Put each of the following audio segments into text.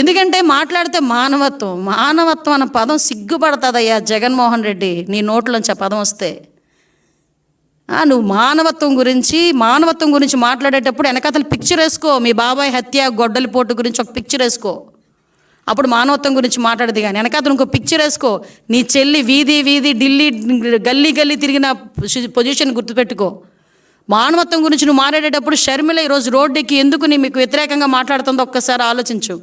ఎందుకంటే మాట్లాడితే మానవత్వం మానవత్వం అన్న పదం సిగ్గుపడుతుందయ్యా జగన్మోహన్ రెడ్డి. నీ నోట్లోంచి ఆ పదం వస్తే. నువ్వు మానవత్వం గురించి మానవత్వం గురించి మాట్లాడేటప్పుడు వెనకతలు పిక్చర్ వేసుకో. మీ బాబాయ్ హత్య గొడ్డలిపోటు గురించి ఒక పిక్చర్ వేసుకో. అప్పుడు మానవత్వం గురించి మాట్లాడదు కానీ వెనకాతలు ఇంకో పిక్చర్ వేసుకో. నీ చెల్లి వీధి వీధి ఢిల్లీ గల్లీ గల్లీ తిరిగిన పొజిషన్ గుర్తుపెట్టుకో. మానవత్వం గురించి నువ్వు మాట్లాడేటప్పుడు షర్మిల ఈరోజు రోడ్డుకి ఎందుకు నీ మీకు వ్యతిరేకంగా మాట్లాడుతుందో ఒక్కసారి ఆలోచించు.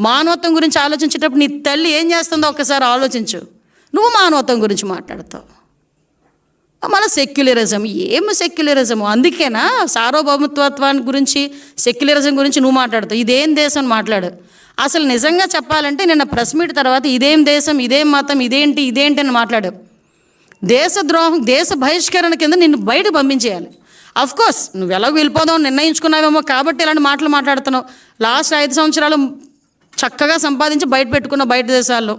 మానవత్వం గురించి ఆలోచించేటప్పుడు నీ తల్లి ఏం చేస్తుందో ఒక్కసారి ఆలోచించు. నువ్వు మానవత్వం గురించి మాట్లాడతావు. మన సెక్యులరిజం ఏం సెక్యులరిజం అందుకేనా సార్వభౌమత్వాన్ని గురించి సెక్యులరిజం గురించి నువ్వు మాట్లాడతావు. ఇదేం దేశం అని మాట్లాడు. అసలు నిజంగా చెప్పాలంటే నిన్న ప్రెస్ మీట్ తర్వాత ఇదేం దేశం ఇదేం మతం ఇదేంటి ఇదేంటి అని మాట్లాడు. దేశద్రోహం దేశ బహిష్కరణ కింద నిన్ను బయట పంపించేయాలి. అఫ్ కోర్స్ నువ్వు ఎలాగో వెళ్ళిపోదాం నిర్ణయించుకున్నావేమో కాబట్టి ఇలాంటి మాటలు మాట్లాడుతున్నావు. లాస్ట్ ఐదు సంవత్సరాలు చక్కగా సంపాదించి బయట పెట్టుకున్న బయట దేశాల్లో.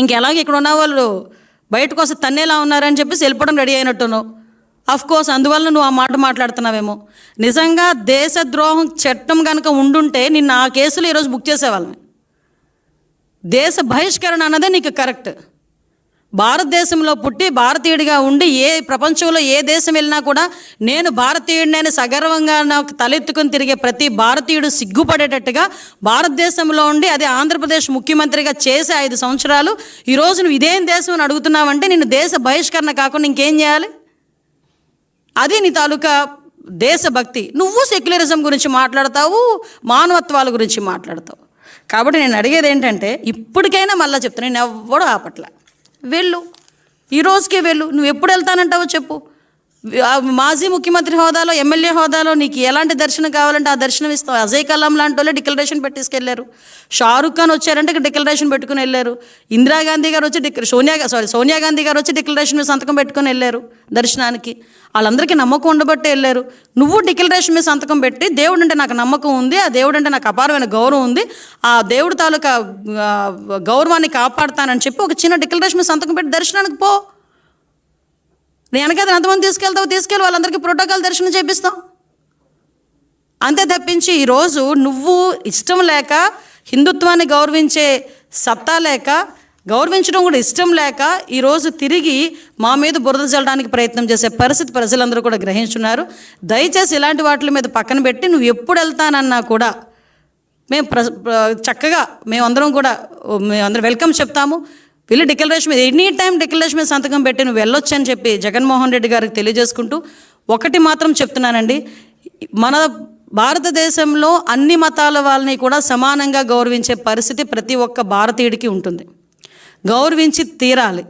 ఇంకెలాగ ఇక్కడ ఉన్న వాళ్ళు బయటకు వస్తే తన్నేలా ఉన్నారని చెప్పేసి వెళ్ళిపోవడం రెడీ అయినట్టున్నావు అఫ్ కోర్స్ అందువల్ల నువ్వు ఆ మాట మాట్లాడుతున్నావేమో. నిజంగా దేశద్రోహం చట్టం కనుక ఉండుంటే నిన్ను ఆ కేసులు ఈరోజు బుక్ చేసేవాళ్ళని దేశ బహిష్కరణ అన్నదే నీకు కరెక్ట్ భారతదేశంలో పుట్టి భారతీయుడిగా ఉండి ఏ ప్రపంచంలో ఏ దేశం వెళ్ళినా కూడా నేను భారతీయుడినైనా సగర్వంగా నాకు తలెత్తుకుని తిరిగే ప్రతి భారతీయుడు సిగ్గుపడేటట్టుగా భారతదేశంలో ఉండి అదే ఆంధ్రప్రదేశ్ ముఖ్యమంత్రిగా చేసే ఐదు సంవత్సరాలు ఈరోజు నువ్వు ఇదేం దేశం అని అడుగుతున్నావంటే నేను దేశ బహిష్కరణ కాకుండా ఇంకేం చేయాలి? అది నీ తాలూకా దేశభక్తి. నువ్వు సెక్యులరిజం గురించి మాట్లాడతావు మానవత్వాల గురించి మాట్లాడతావు. కాబట్టి నేను అడిగేది ఏంటంటే ఇప్పటికైనా మళ్ళీ చెప్తాను నేను ఎవ్వడూ ఆపట్లే. వెళ్ళు. ఈ రోజుకే వెళ్ళు. నువ్వు ఎప్పుడు వెళ్తానంటావో చెప్పు. మాజీ ముఖ్యమంత్రి హోదాలో ఎమ్మెల్యే హోదాలో నీకు ఎలాంటి దర్శనం కావాలంటే ఆ దర్శనం ఇస్తావు అజయ్ కలాం లాంటి వాళ్ళే డిక్లరేషన్ పెట్టేసుకెళ్ళారు షారుఖ్ ఖాన్ వచ్చారంటే డిక్లరేషన్ పెట్టుకుని వెళ్ళారు. ఇందిరాగాంధీ గారు వచ్చి డిక్ సోనియా సారీ సోనియా గాంధీ గారు వచ్చి డిక్లరేషన్ మీద సంతకం పెట్టుకుని వెళ్ళారు దర్శనానికి. వాళ్ళందరికీ నమ్మకం ఉండబట్టే వెళ్ళారు. నువ్వు డిక్లరేషన్ మీద సంతకం పెట్టి దేవుడు అంటే నాకు నమ్మకం ఉంది ఆ దేవుడు అంటే నాకు అపారమైన గౌరవం ఉంది ఆ దేవుడు తాలూకా గౌరవాన్ని కాపాడుతానని చెప్పి ఒక చిన్న డిక్లరేషన్ మీద సంతకం పెట్టి దర్శనానికి పో. నేను ఎంతమంది తీసుకెళ్తావు తీసుకెళ్ళి వాళ్ళందరికీ ప్రోటోకాల్ దర్శనం చేపిస్తాం. అంతే తప్పించి ఈరోజు నువ్వు ఇష్టం లేక హిందుత్వాన్ని గౌరవించే సత్తా లేక గౌరవించడం కూడా ఇష్టం లేక ఈరోజు తిరిగి మా మీద బురద చల్లడానికి ప్రయత్నం చేసే పరిస్థితి ప్రజలందరూ కూడా గ్రహించున్నారు. దయచేసి ఇలాంటి వాటి మీద పక్కన పెట్టి నువ్వు ఎప్పుడు వెళ్తానన్నా కూడా మేము ప్ర- చక్కగా మేమందరం కూడా మేమందరం వెల్కమ్ చెప్తాము. వెళ్ళి డిక్లరేషన్ మీద ఎనీ టైం డిక్లరేషన్ మీద సంతకం పెట్టి నువ్వు వెళ్ళొచ్చు అని చెప్పి జగన్మోహన్ రెడ్డి గారికి తెలియజేసుకుంటూ ఒకటి మాత్రం చెప్తున్నానండి. మన భారతదేశంలో అన్ని మతాల వాళ్ళని కూడా సమానంగా గౌరవించే పరిస్థితి ప్రతి ఒక్క భారతీయుడికి ఉంటుంది. గౌరవించి తీరాలి.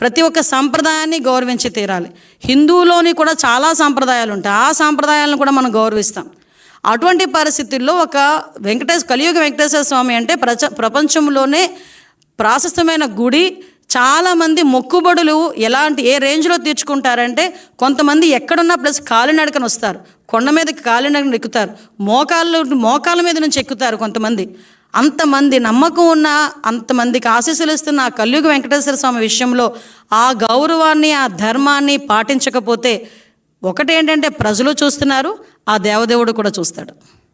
ప్రతి ఒక్క సంప్రదాయాన్ని గౌరవించి తీరాలి. హిందువులోని కూడా చాలా సాంప్రదాయాలు ఉంటాయి. ఆ సాంప్రదాయాలను కూడా మనం గౌరవిస్తాం. అటువంటి పరిస్థితుల్లో ఒక వెంకటేశ్వర కలియుగ వెంకటేశ్వర స్వామి అంటే ప్రచ ప్రపంచంలోనే ప్రాశస్తమైన గుడి చాలామంది మొక్కుబడులు ఎలాంటి ఏ రేంజ్లో తీర్చుకుంటారంటే కొంతమంది ఎక్కడున్నా ప్లస్ కాలినడకన వస్తారు. కొండ మీదకి కాలినడకన ఎక్కుతారు. మోకాళ్ళు మోకాళ్ళ మీద నుంచి ఎక్కుతారు కొంతమంది. అంతమంది నమ్మకం ఉన్న అంతమందికి ఆశీస్సులు ఇస్తున్న ఆ కలియుగ వెంకటేశ్వర స్వామి విషయంలో ఆ గౌరవాన్ని ఆ ధర్మాన్ని పాటించకపోతే ఒకటేంటంటే ప్రజలు చూస్తున్నారు ఆ దేవదేవుడు కూడా చూస్తాడు.